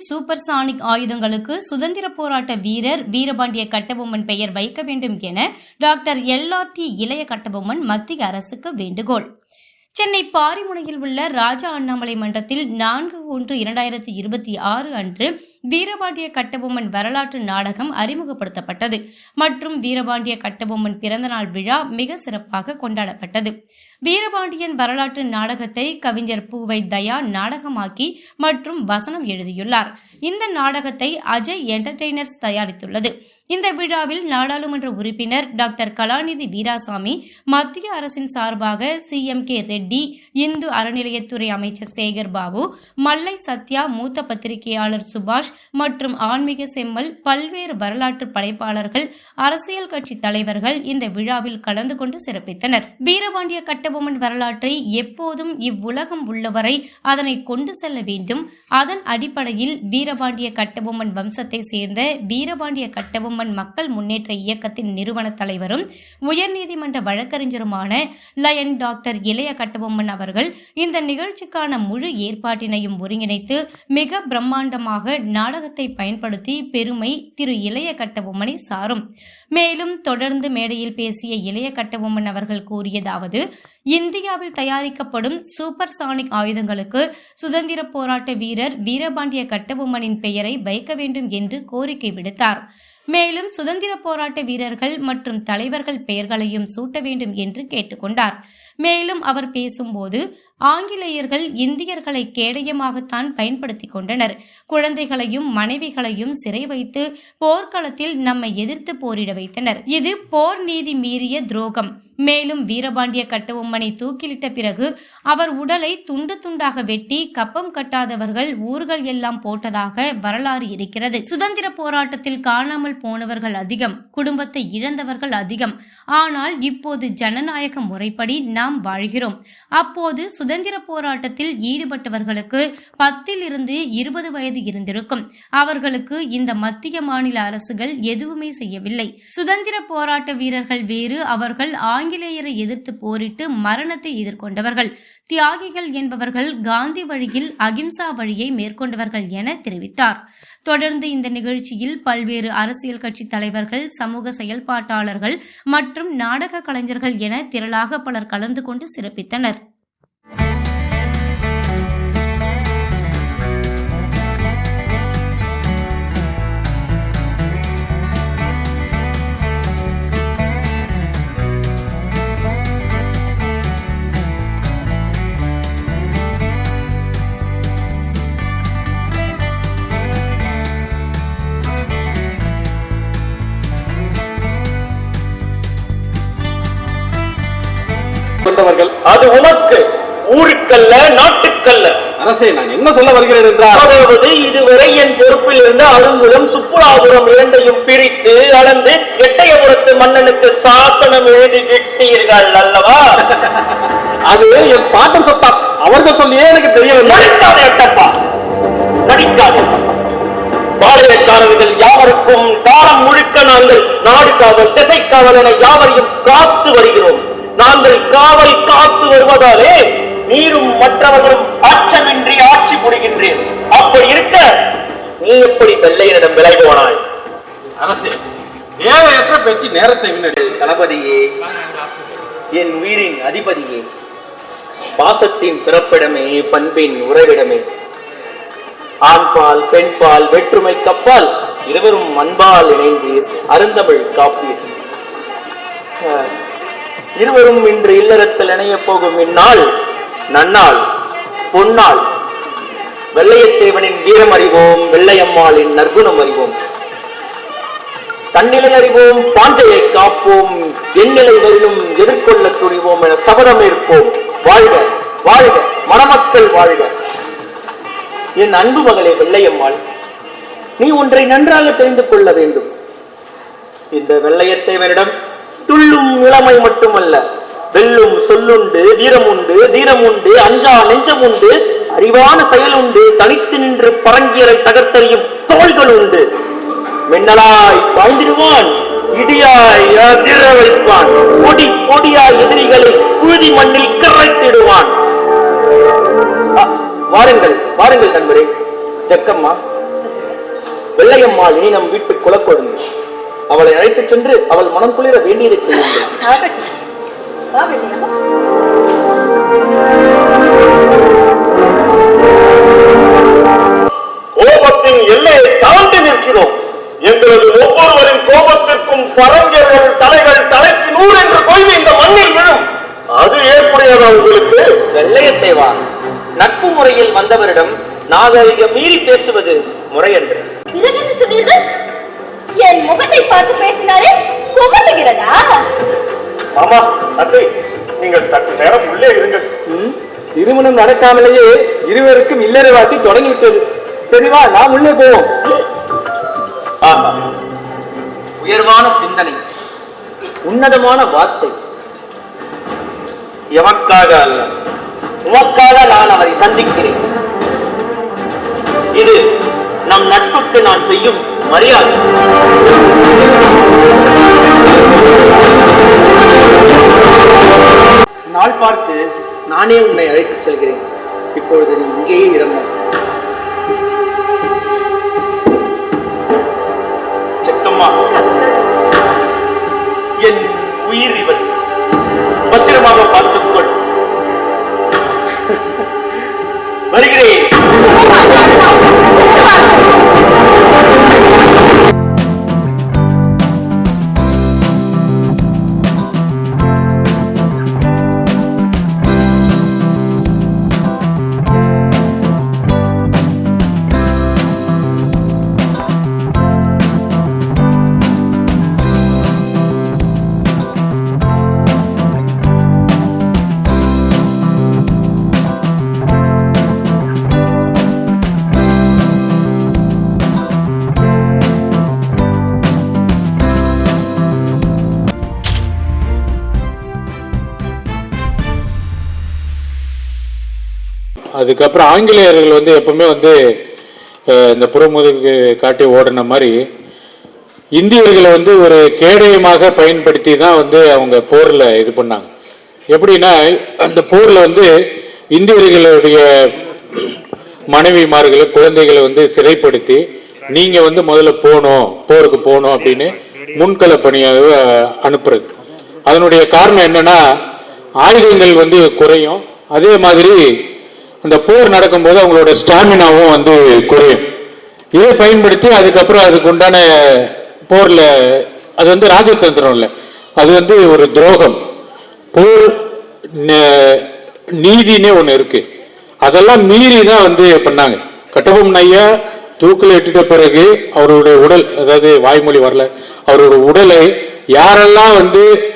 Super Sonic ஆயுதங்களுக்கு சுதந்திர போராட்ட வீரர் வீரபாண்டிய கட்டபொம்மன் பெயர் வைக்க வேண்டும் என டாக்டர் எல்ஆர்டி இளைய கட்டபொம்மன் மத்திய அரசுக்கு வேண்டுகோள். சென்னை பாரிமுனையில் உள்ள ராஜா அண்ணாமலை மன்றத்தில் நான்கு ஒன்று இரண்டாயிரத்தி இருபத்தி ஆறு அன்று வீரபாண்டிய கட்டபொம்மன் வரலாற்று நாடகம் அறிமுகப்படுத்தப்பட்டது. மற்றும் வீரபாண்டிய கட்டபொம்மன் பிறந்தநாள் விழா மிக சிறப்பாக கொண்டாடப்பட்டது. வீரபாண்டியன் வரலாற்று நாடகத்தை கவிஞர் பூவை தயா நாடகமாக்கி மற்றும் வசனம் எழுதியுள்ளார். இந்த நாடகத்தை அஜய் என்டர்டெய்னர்ஸ் தயாரித்துள்ளது. இந்த விழாவில் நாடாளுமன்ற உறுப்பினர் டாக்டர் கலாநிதி வீராசாமி மத்திய அரசின் சார்பாக சிஎம் கே ரெட்டி இந்து அறநிலையத்துறை அமைச்சர் சேகர் பாபு மல்லை சத்யா மூத்த பத்திரிகையாளர் சுபாஷ் மற்றும் ஆன்மீக செம்மல் பல்வேறு வரலாற்று படைப்பாளர்கள் அரசியல் கட்சி தலைவர்கள் இந்த விழாவில் கலந்து கொண்டு சிறப்பித்தனர். வீரபாண்டிய கட்டபொம்மன் வரலாற்றை எப்போதும் இவ்வுலகம் உள்ளவரை அதனை கொண்டு செல்ல வேண்டும். அதன் அடிப்படையில் வீரபாண்டிய கட்டபொம்மன் வம்சத்தை சேர்ந்த வீரபாண்டிய கட்டபொம்மன் மக்கள் முன்னேற்ற இயக்கத்தின் நிறுவன தலைவரும் உயர்நீதிமன்ற வழக்கறிஞருமான லயன் டாக்டர் இளைய கட்டபொம்மன் அவர்கள் இந்த நிகழ்ச்சிக்கான முழு ஏற்பாட்டினையும் ஒருங்கிணைத்து மிக பிரம்மாண்டமாக நாடகத்தை பயன்படுத்தி பெருமை திரு இளைய கட்டபொம்மனை சாரும். மேலும் தொடர்ந்து மேடையில் பேசிய இளைய கட்டபொம்மன் அவர்கள் கூறியதாவது இந்தியாவில் தயாரிக்கப்படும் சூப்பர் சானிக் ஆயுதங்களுக்கு சுதந்திர போராட்ட வீரர் வீரபாண்டிய கட்டபொம்மனின் பெயரை வைக்க வேண்டும் என்று கோரிக்கை விடுத்தார். மேலும் சுதந்திர போராட்ட வீரர்கள் மற்றும் தலைவர்கள் பெயர்களையும் சூட்ட வேண்டும் என்று கேட்டுக்கொண்டார். மேலும் அவர் பேசும்போது ஆங்கிலேயர்கள் இந்தியர்களை கேடயமாகத்தான் பயன்படுத்தி கொண்டனர். குழந்தைகளையும் மனைவிகளையும் சிறை வைத்து போர்க்களத்தில் நம்மை எதிர்த்து போரிட வைத்தனர். இது போர் நீதி மீறிய துரோகம். மேலும் வீரபாண்டிய கட்டபொம்மனை தூக்கிலிட்ட பிறகு அவர் உடலை துண்டு துண்டாக வெட்டி கப்பம் கட்டாதவர்கள் ஊர்கள் எல்லாம் போட்டதாக வரலாறு இருக்கிறது. சுதந்திர போராட்டத்தில் காணாமல் போனவர்கள் அதிகம் குடும்பத்தை இழந்தவர்கள் அதிகம். ஆனால் இப்போது ஜனநாயக முறைப்படி நாம் வாழ்கிறோம். அப்போது சுதந்திர போராட்டத்தில் ஈடுபட்டவர்களுக்கு பத்தில் இருந்து இருபது வயது இருந்திருக்கும். அவர்களுக்கு இந்த மத்திய மாநில அரசுகள் எதுவுமே செய்யவில்லை. சுதந்திர போராட்ட வீரர்கள் வேறு அவர்கள் ஆங்கிலேயரை எதிர்த்து போரிட்டு மரணத்தை எதிர்கொண்டவர்கள். தியாகிகள் என்பவர்கள் காந்தி வழியில் அகிம்சா வழியை மேற்கொண்டவர்கள் என தெரிவித்தார். தொடர்ந்து இந்த நிகழ்ச்சியில் பல்வேறு அரசியல் கட்சி தலைவர்கள் சமூக செயல்பாட்டாளர்கள் மற்றும் நாடக கலைஞர்கள் என திரளாக பலர் கலந்து கொண்டு சிறப்பித்தனர். கொண்டவர்கள். அது உனக்கு ஊருக்கல்ல நாட்டுக்கல்ல. அரசே நான் என்ன சொல்ல வருகிறேன் என்றால் அதாவது இதுவரை என் பொறுப்பில் இருந்த அருங்குலம் சுப்புலாபுரம் இரண்டையும் பிரித்து அளந்து எட்டயபுரத்து மன்னனுக்கு சாசனம் எழுதி கிட்டீர்கள் அல்லவா? அது என் பாட்டன் சத்தா. அவர்கள் சொல்லியே எனக்கு தெரியவில்லை. நடிக்காதே எட்டப்பா நடிக்காதே. பாளையக்காரர்கள் யாவருக்கும் காலம் முழுக்க நாங்கள் நாடு காவல் திசை காவல் என யாவரையும் காத்து வருகிறோம். நாங்கள் காவல் காத்து வருவதாலே நீரும் மற்றவர்களும் அச்சமின்றி ஆட்சி புரிகின்றேன் அப்படி இருக்க நீ எப்படி வெள்ளையனிடம் விலை போனாய்? அரசே தேவையற்ற பேச்சு நேரத்தை தளபதியே என் உயிரின் அதிபதியே பாசத்தின் பிறப்பிடமே பண்பின் உறைவிடமே. ஆண்பால் பெண்பால் வேற்றுமை கப்பால் இருவரும் அன்பால் இணைந்து அருந்தமிழ் காப்பீர் இருவரும் இன்று இல்லறத்தில் இணையப் போகும் இந்நாள் நன்னாள் பொன்னாள். வெள்ளையத்தேவனின் வீரம் அறிவோம் வெள்ளையம்மாளின் நற்குணம் அறிவோம். தன்னிலை அறிவோம் பாஞ்சையை காப்போம் எண்ணிலை வரிலும் எதிர்கொள்ள துணிவோம் என சபதம் இருப்போம் வாழ்க வாழ்க மணமக்கள் வாழ்க. என் அன்பு மகளே வெள்ளையம்மாள் நீ ஒன்றை நன்றாக தெரிந்து கொள்ள வேண்டும். இந்த வெள்ளையத்தேவனிடம் துள்ளும் இளமை மட்டுமல்ல. வெல்லும் சொல்லுண்டு வீரமுண்டு தீரமுண்டு அஞ்சா நெஞ்சம் உண்டு அறிவான செயல் உண்டு தனித்து நின்று பரங்கியரை தகர்த்தறியும் தோள்கள் உண்டு மின்னலாய் பாய்ந்திடுவான் இடியாய் அதிர வைப்பான் பொடி பொடியாய் எதிரிகளை குழுதி மண்ணில் கரைத்திடுவான். வாருங்கள் வாருங்கள் நண்பரே. ஜக்கம்மா வெள்ளையம்மாள் இனி நம் வீட்டு குலக்கொழுந்து. அவளை அழைத்துச் சென்று அவள் மனம் குளிர வேண்டியதை செய்யுங்கள். கோபத்தின் எல்லையை தாண்டி நிற்கிறோம். எங்களது ஒவ்வொருவரின் கோபத்திற்கும் பரஞ்சர்கள் தலைகள் தலைக்கு நூறு என்று கொய்து இந்த மண்ணில் விழும். அது ஏற்புடையதா உங்களுக்கு? வெள்ளையத்தேவா நட்பு முறையில் வந்தவரிடம் நாகரிகம் மீறி பேசுவது முறையன்று. என் முகத்தை பார்த்து பேசினாரே குமட்டுகிறதா மாமா அத்தை நீங்கள் சற்று நேரம் உள்ளே இருங்கள். ம், திருமணம் நடக்காமலேயே இருவருக்கும் இல்லற வாழ்க்கை தொடங்கிவிட்டது. சரி வா நாம் உள்ளே போவோம். ஆஹா. உயர்வான சிந்தனை உன்னதமான வார்த்தை. எமக்காக அல்ல உமக்காக நான் அவரை சந்திக்கிறேன். இது நம் நட்புக்கு நான் செய்யும் மரியாதை. நாள் பார்த்து நானே உன்னை அழைத்துச் செல்கிறேன். இப்பொழுது நீ இங்கேயே இறங்கும் செக்கம்மா என் உயிர் இவள். பத்திரமாக பார்த்துக்கொள் வருகிறேன். அதுக்கப்புறம் ஆங்கிலேயர்கள் வந்து எப்பவுமே வந்து இந்த புறமுதுகு காட்டி ஓடின மாதிரி இந்தியர்களை வந்து ஒரு கேடயமாக பயன்படுத்தி தான் வந்து அவங்க போரில் இது பண்ணாங்க. எப்படின்னா அந்த போரில் வந்து இந்தியர்களுடைய மனைவிமார்களை குழந்தைகளை வந்து சிறைப்படுத்தி நீங்கள் வந்து முதல்ல போகணும் போருக்கு போகணும் அப்படின்னு முன்கள பணியாக அனுப்புறது. அதனுடைய காரணம் என்னன்னா ஆயுதங்கள் வந்து குறையும். அதே மாதிரி அந்த போர் நடக்கும்போது அவங்களோட ஸ்டாமினாவும் வந்து குறையும். இதை பயன்படுத்தி அதுக்கப்புறம் அதுக்கு உண்டான போரில் அது வந்து ராஜதந்திரம் இல்லை அது வந்து ஒரு துரோகம். போர் ந- நீதினே ஒன்று இருக்கு. அதெல்லாம் மீறி தான் வந்து பண்ணாங்க. கட்டபம் ஐயா தூக்கில் இட்டுட்ட பிறகு அவருடைய உடல் அதாவது வாய்மொழி வரல அவரோட உடலை யாரெல்லாம் வந்து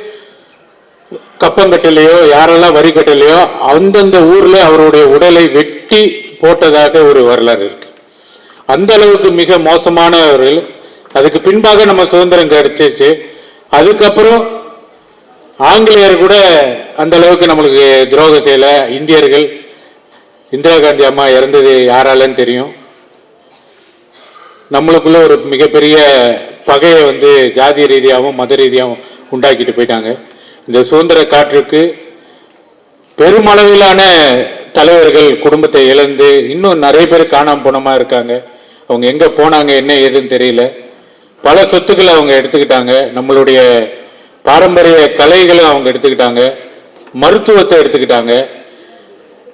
கப்பங்கட்டிலையோ யாரெல்லாம் வரிக்கட்டிலையோ அந்தந்த ஊர்ல அவருடைய உடலை வெட்டி போட்டதாக ஒரு வரலாறு இருக்கு. அந்த அளவுக்கு மிக மோசமானவர்கள் அதுக்கு பின்பாக நம்ம சுதந்திரம் கிடைச்சிச்சு. அதுக்கப்புறம் ஆங்கிலேயர் கூட அந்த அளவுக்கு நம்மளுக்கு துரோகம் செய்யல. இந்தியர்கள் இந்திரா காந்தி அம்மா இறந்தது யாராலன்னு தெரியும். நம்மளுக்குள்ள ஒரு மிகப்பெரிய பகையை வந்து ஜாதி ரீதியாகவும் மத ரீதியாகவும் உண்டாக்கிட்டு போயிட்டாங்க. இந்த சுதந்திர காற்றுக்கு பெருமளவிலான தலைவர்கள் குடும்பத்தை இழந்து இன்னும் நிறைய பேர் காணாம போனமாக இருக்காங்க. அவங்க எங்கே போனாங்க என்ன ஏதுன்னு தெரியல. பல சொத்துக்களை அவங்க எடுத்துக்கிட்டாங்க. நம்மளுடைய பாரம்பரிய கலைகளை அவங்க எடுத்துக்கிட்டாங்க. மருத்துவத்தை எடுத்துக்கிட்டாங்க.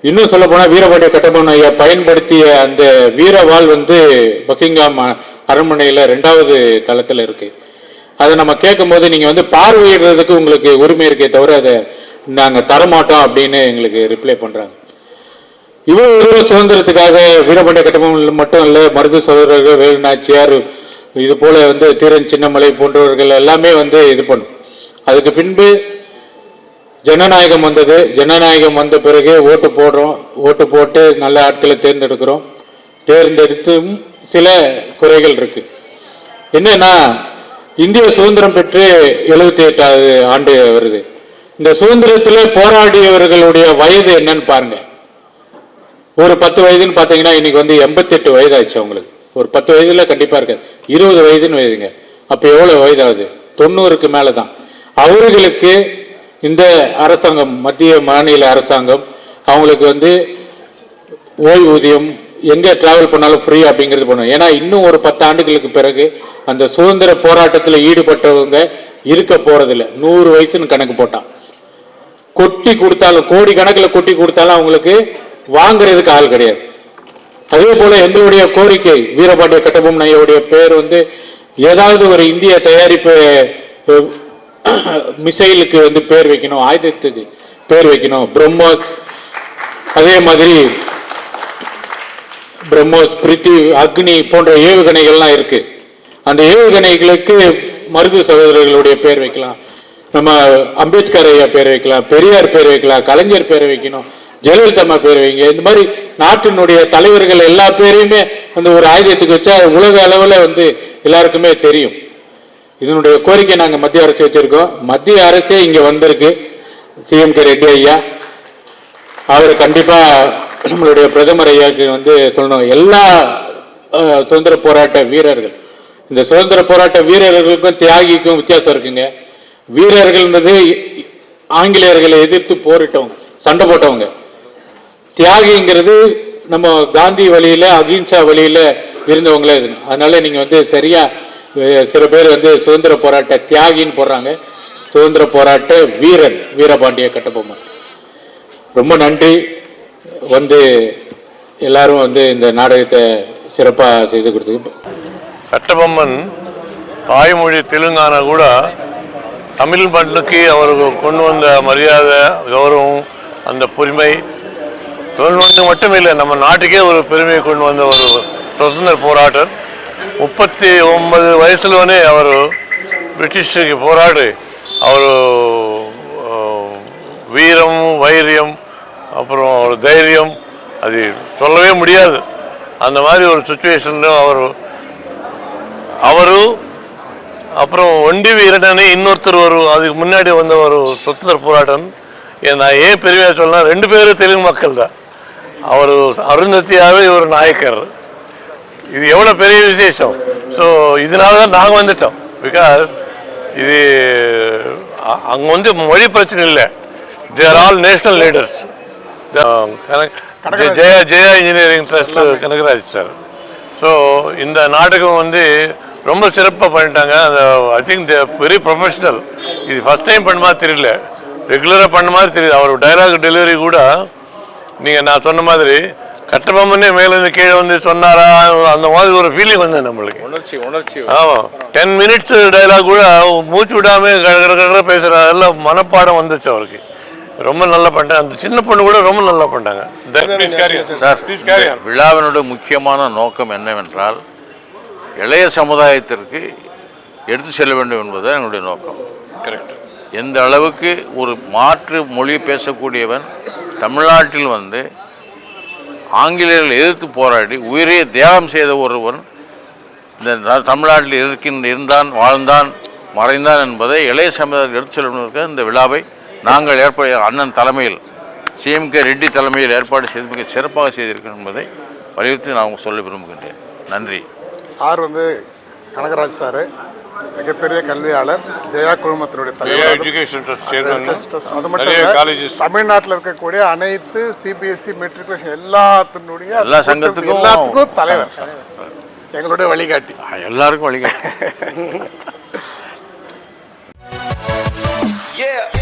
இன்னும் சொல்ல போனால் வீரபாண்டிய கட்டபொம்மன் ஐயா பயன்படுத்திய அந்த வீரவாள் வந்து பக்கிங்காம் அரண்மனையில் ரெண்டாவது தளத்தில் இருக்குது அதை நம்ம கேட்கும்போது நீங்க வந்து பார்வையிடுறதுக்கு உங்களுக்கு உரிமை இருக்கே தவிர அதை நாங்கள் தரமாட்டோம் அப்படின்னு எங்களுக்கு ரிப்ளை பண்றாங்க. இவ்வளவு தூரம் சுதந்திரத்துக்காக வீரபாண்டிய கட்டபொம்மன் மட்டும் இல்லை மருது சகோதரர்கள் வேலுநாச்சியார் இது போல வந்து தீரன் சின்னமலை போன்றவர்கள் எல்லாமே வந்து இது பண்ணும். அதுக்கு பின்பு ஜனநாயகம் வந்தது. ஜனநாயகம் வந்த பிறகு ஓட்டு போடுறோம். ஓட்டு போட்டு நல்ல ஆட்களை தேர்ந்தெடுக்கிறோம். தேர்ந்தெடுத்தும் சில குறைகள் இருக்கு. என்னன்னா இந்திய சுதந்திரம் பெற்று எழுபத்தி எட்டாவது ஆண்டு வருது. இந்த சுதந்திரத்தில் போராடியவர்களுடைய வயது என்னன்னு பாருங்க. ஒரு பத்து வயதுன்னு பார்த்தீங்கன்னா இன்னைக்கு வந்து எண்பத்தெட்டு வயதாச்சு அவங்களுக்கு. ஒரு பத்து வயதுல கண்டிப்பா இருக்காது இருபது வயதுன்னு வயதுங்க. அப்ப எவ்வளவு வயதாகுது? தொண்ணூறுக்கு மேலதான். அவர்களுக்கு இந்த அரசாங்கம் மத்திய மாநில அரசாங்கம் அவங்களுக்கு வந்து ஓய்வூதியம் எங்கே டிராவல் பண்ணாலும் ஃப்ரீ அப்படிங்கிறது பண்ணுவோம். ஏன்னா இன்னும் ஒரு பத்து ஆண்டுகளுக்கு பிறகு அந்த சுதந்திர போராட்டத்தில் ஈடுபட்டவங்க இருக்க போகிறதில்ல நூறு வயசுன்னு கணக்கு போட்டான் கொட்டி கொடுத்தாலும் கோடி கணக்கில் கொட்டி கொடுத்தாலும் அவங்களுக்கு வாங்குறதுக்கு ஆள் கிடையாது. அதே போல எங்களுடைய கோரிக்கை வீரபாண்டிய கட்டபொம்மன் ஐயாவுடைய பேர் வந்து ஏதாவது ஒரு இந்திய தயாரிப்பு மிசைலுக்கு வந்து பேர் வைக்கணும் ஆயுதத்துக்கு பேர் வைக்கணும் பிரம்மோஸ் அதே மாதிரி பிரம்மோஸ் பிரித்தி அக்னி போன்ற ஏவுகணைகள்லாம் இருக்கு. அந்த ஏவுகணைகளுக்கு மருது சகோதரர்களுடைய பேர் வைக்கலாம். நம்ம அம்பேத்கர் ஐயா பேர் வைக்கலாம் பெரியார் பேர் வைக்கலாம் கலைஞர் பேர் வைக்கணும் ஜெயலலிதா பேர் வைங்க. இந்த மாதிரி நாட்டினுடைய தலைவர்கள் எல்லா பேரையுமே அந்த ஒரு ஆயுதத்துக்கு வச்சா உலக அளவில் வந்து எல்லாருக்குமே தெரியும். இதனுடைய கோரிக்கை நாங்கள் மத்திய அரசு வச்சிருக்கோம். மத்திய அரசே இங்கே வந்திருக்கு. சிஎம் கே ரெட்டி ஐயா. அவர் கண்டிப்பாக நம்மளுடைய பிரதமர் ஐயாக்கு வந்து சொல்லணும் எல்லா சுதந்திர போராட்ட வீரர்கள். இந்த சுதந்திர போராட்ட வீரர்களுக்கும் தியாகிக்கும் வித்தியாசம் இருக்குங்க. வீரர்கள்ன்றது ஆங்கிலேயர்களை எதிர்த்து போரிட்டவங்க சண்டை போட்டவங்க. தியாகிங்கிறது நம்ம காந்தி வழியில் அகிம்சா வழியில் இருந்தவங்களே இது. அதனால நீங்கள் வந்து சரியாக சில பேர் வந்து சுதந்திர போராட்ட தியாகின்னு போடுறாங்க. சுதந்திர போராட்ட வீரன் வீரபாண்டிய கட்டபொம்மன். ரொம்ப நன்றி. வந்து எல்லாரும் வந்து இந்த நாடகத்தை சிறப்பாக செய்து கொடுத்து கட்டபொம்மன் தாய்மொழி தெலுங்கானா கூட தமிழ் மண்ணுக்கு அவருக்கு கொண்டு வந்த மரியாதை கௌரவம் அந்த பொறுமை தொழில்நுட்பம் மட்டும் இல்லை நம்ம நாட்டுக்கே ஒரு பெருமையை கொண்டு வந்த ஒரு சுதந்திர போராட்டர். முப்பத்தி ஒன்பது வயசுலனே அவர் பிரிட்டிஷுக்கு போராடி அவர் வீரம் வைரியம் அப்புறம் ஒரு தைரியம் அது சொல்லவே முடியாது. அந்த மாதிரி ஒரு சுச்சுவேஷன்ல அவர் அவரும் அப்புறம் ஒண்டி வீரனே இன்னொருத்தர் ஒரு அதுக்கு முன்னாடி வந்த ஒரு சுதந்திர போராட்டம். ஏன் நான் ஏன் பெருமையாக சொல்லலாம் ரெண்டு பேரும் தெலுங்கு மக்கள் தான். அவர் அருந்தத்தியாவே இவர் நாயக்கர். இது எவ்வளோ பெரிய விசேஷம். ஸோ இதனால தான் நாங்கள் வந்துட்டோம். பிகாஸ் இது அங்கே வந்து மொழி பிரச்சனை இல்லை. They're all national leaders Jaya Jaya engineering trust Kanagaraj sir so இந்த நாடகம் வந்து ரொம்ப சிறப்பாக பண்ணிட்டாங்க. அந்த I think the very professional இது ஃபஸ்ட் டைம் பண்ண மாதிரி தெரியல. ரெகுலராக பண்ண மாதிரி தெரியுது. அவர் டைலாக் டெலிவரி கூட நீங்கள் நான் சொன்ன மாதிரி கட்டபொம்மனே மேலேருந்து கீழே வந்து சொன்னாரா? அந்த மாதிரி ஒரு ஃபீலிங் வந்தது நம்மளுக்கு. உணர்ச்சி உணர்ச்சி. ஆமாம் டென் மினிட்ஸ் டைலாக் கூட மூச்சு விடாம கட கட கட பேசுகிற எல்லாம் மனப்பாடம் வந்துச்சு அவருக்கு. ரொம்ப நல்லா பண்ணிட்டாங்க அந்த சின்ன பொண்ணு கூட ரொம்ப நல்லா பண்ணிட்டாங்க. விழாவினுடைய முக்கியமான நோக்கம் என்னவென்றால் இளைய சமுதாயத்திற்கு எடுத்து செல்ல வேண்டும் என்பது என்னுடைய நோக்கம். கரெக்ட் எந்த அளவுக்கு ஒரு மாற்று மொழி பேசக்கூடியவன் தமிழ்நாட்டில் வந்து ஆங்கிலேயர்கள் எதிர்த்து போராடி உயிரை தியாகம் செய்த ஒருவன் இந்த தமிழ்நாட்டில் இருக்கின்ற இருந்தான் வாழ்ந்தான் மறைந்தான் என்பதை இளைய சமுதாயத்தில் எடுத்து செல்வதற்கு இந்த விழாவை நாங்கள் ஏற்பாடு அண்ணன் தலைமையில் சிஎம்கே ரெட்டி தலைமையில் ஏற்பாடு செய்து மிக சிறப்பாக செய்திருக்கோம் என்பதை வலியுறுத்தி நான் அவங்க சொல்ல விரும்புகின்றேன். நன்றி. சார் வந்து கனகராஜ் சார் மிகப்பெரிய கல்வியாளர் ஜெயா குழுமத்தினுடைய தலைவர். எஜுகேஷன் அது மட்டும் தமிழ்நாட்டில் இருக்கக்கூடிய அனைத்து சிபிஎஸ்சி மெட்ரிகுலேஷன் எல்லாத்தினுடைய எல்லா சங்கத்துக்கும் எல்லாத்துக்கும் தலைவர். எங்களுடைய வழிகாட்டி. எல்லாருக்கும் வழிகாட்டி. Yeah.